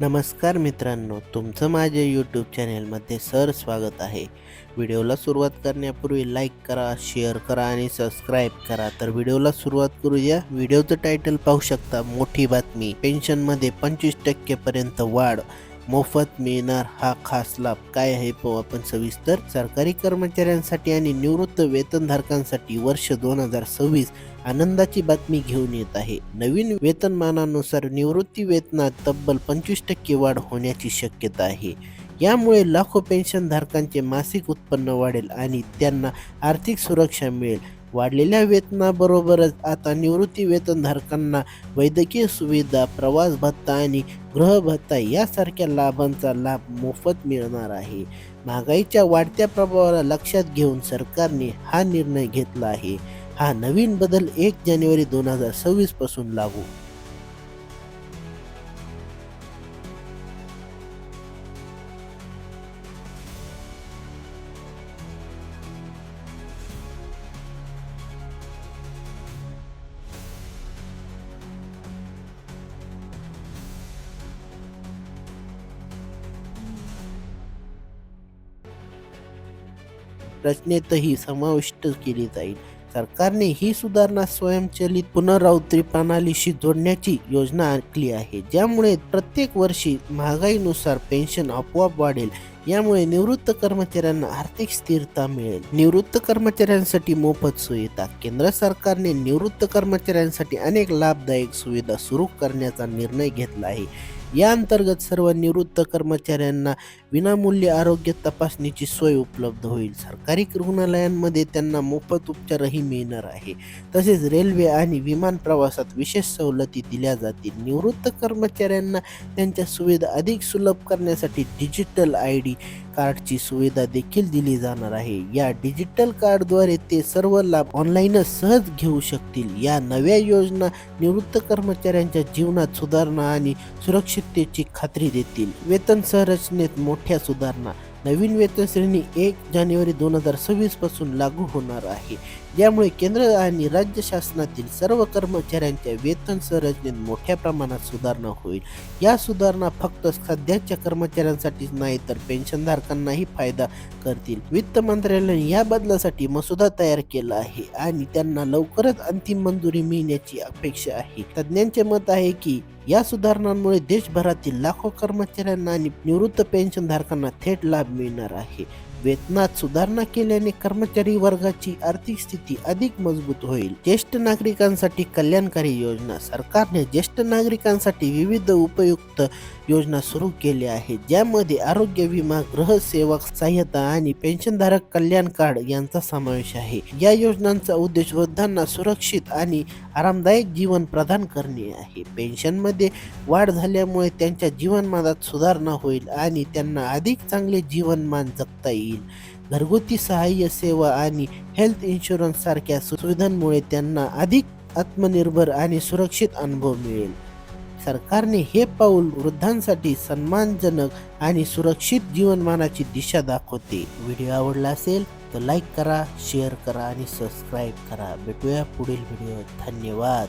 नमस्कार मित्रांनो तुमचं माझ्या यूट्यूब चॅनेलमध्ये सर स्वागत आहे. व्हिडिओला सुरुवात करण्यापूर्वी लाईक करा शेअर करा आणि सबस्क्राईब करा. तर व्हिडिओला सुरुवात करूया. व्हिडिओचं टायटल पाहू शकता मोठी बातमी. पेन्शनमध्ये पंचवीस टक्केपर्यंत वाढ. मोफत मिळणार हा खास लाभ. काय आहे पाहू आपण सविस्तर. सरकारी कर्मचाऱ्यांसाठी आणि निवृत्त वेतनधारकांसाठी वर्ष दोन हजार सव्वीस आनंदाची बातमी घेऊन येत आहे. नवीन वेतनमानानुसार निवृत्ती वेतनात तब्बल पंचवीस टक्के वाढ होण्याची शक्यता आहे. यामुळे लाखो पेन्शनधारकांचे मासिक उत्पन्न वाढेल आणि त्यांना आर्थिक सुरक्षा मिळेल. वाढलेल्या वेतनाबरोबरच आता निवृत्ती वेतनधारकांना वैद्यकीय सुविधा प्रवास भत्ता आणि गृहभत्ता यासारख्या लाभांचा लाभ मोफत मिळणार आहे. महागाईच्या वाढत्या प्रभावाला लक्षात घेऊन सरकारने हा निर्णय घेतला आहे. हा नवीन बदल एक जानेवारी दोन हजार सव्वीसपासून लागू. रचनेतही समाविष्ट केली जाईल. सरकारने ही सुधारणा स्वयंचलित पुनरावृत्ती प्रणालीशी जोडण्याची योजना आखली आहे. ज्यामुळे प्रत्येक वर्षी महागाईनुसार पेन्शन आपोआप वाढेल. यामुळे निवृत्त कर्मचाऱ्यांना आर्थिक स्थिरता मिळेल. निवृत्त कर्मचाऱ्यांसाठी मोफत सुविधा. केंद्र सरकारने निवृत्त कर्मचाऱ्यांसाठी अनेक लाभदायक सुविधा सुरू करण्याचा निर्णय घेतला आहे. या अंतर्गत सर्व निवृत्त कर्मचाऱ्यांना विनामूल्य आरोग्य तपासणीची सोय उपलब्ध होईल. सरकारी रुग्णालयांमध्ये त्यांना मोफत उपचारही मिळणार आहे. तसेच रेल्वे आणि विमान प्रवासात विशेष सवलती दिल्या जातील. निवृत्त कर्मचाऱ्यांना त्यांच्या सुविधा अधिक सुलभ करण्यासाठी डिजिटल आय डी कार्डची सुविधा देखील दिली जाणार आहे. या डिजिटल कार्डद्वारे ते सर्व लाभ ऑनलाईनच सहज घेऊ शकतील. या नव्या योजना निवृत्त कर्मचाऱ्यांच्या जीवनात सुधारणा आणि सुरक्षिततेची खात्री देतील. वेतन संरचनेत मोठ्या मोठ्या सुधारणा. नवीन वेतन श्रेणी एक जानेवारी दोन हजार सव्वीसपासून लागू होणार आहे. यामुळे केंद्र आणि राज्य शासनातील सर्व कर्मचाऱ्यांच्या वेतन संरचनेत मोठ्या प्रमाणात सुधारणा होईल. या सुधारणा फक्त सध्याच्या कर्मचाऱ्यांसाठीच नाही तर पेन्शनधारकांनाही फायदा करतील. वित्त मंत्रालयाने या बदलासाठी मसुदा तयार केला आहे आणि त्यांना लवकरच अंतिम मंजुरी मिळण्याची अपेक्षा आहे. तज्ज्ञांचे मत आहे की या सुधारणांमुळे देशभरातील लाखो कर्मचाऱ्यांना आणि निवृत्त पेन्शनधारकांना थेट लाभ मिळणार आहे. वेतनात सुधारणा केल्याने कर्मचारी वर्गाची आर्थिक स्थिती अधिक मजबूत होईल. ज्येष्ठ नागरिकांसाठी कल्याणकारी योजना. सरकारने ज्येष्ठ नागरिकांसाठी विविध उपयुक्त योजना सुरू केल्या आहेत ज्यामध्ये आरोग्य विमा गृहसेवक सहाय्यता आणि पेन्शनधारक कल्याण कार्ड यांचा समावेश आहे. या योजनांचा उद्देश वृद्धांना सुरक्षित आणि आरामदायक जीवन प्रदान करणे आहे. पेन्शनमध्ये वाढ झाल्यामुळे त्यांच्या जीवनमानात सुधारणा होईल आणि त्यांना अधिक चांगले जीवनमान जगता येईल. येईल घरगुती सहाय्य सेवा आणि हेल्थ इन्शुरन्स सारख्या सुविधांमुळे त्यांना अधिक आत्मनिर्भर आणि सुरक्षित अनुभव मिळेल. सरकारने हे पाऊल वृद्धांसाठी सन्मानजनक आणि सुरक्षित जीवनमानाची दिशा दाखवते. व्हिडिओ आवडला असेल तर लाईक करा शेअर करा आणि सबस्क्राईब करा. भेटूया पुढील व्हिडिओ धन्यवाद.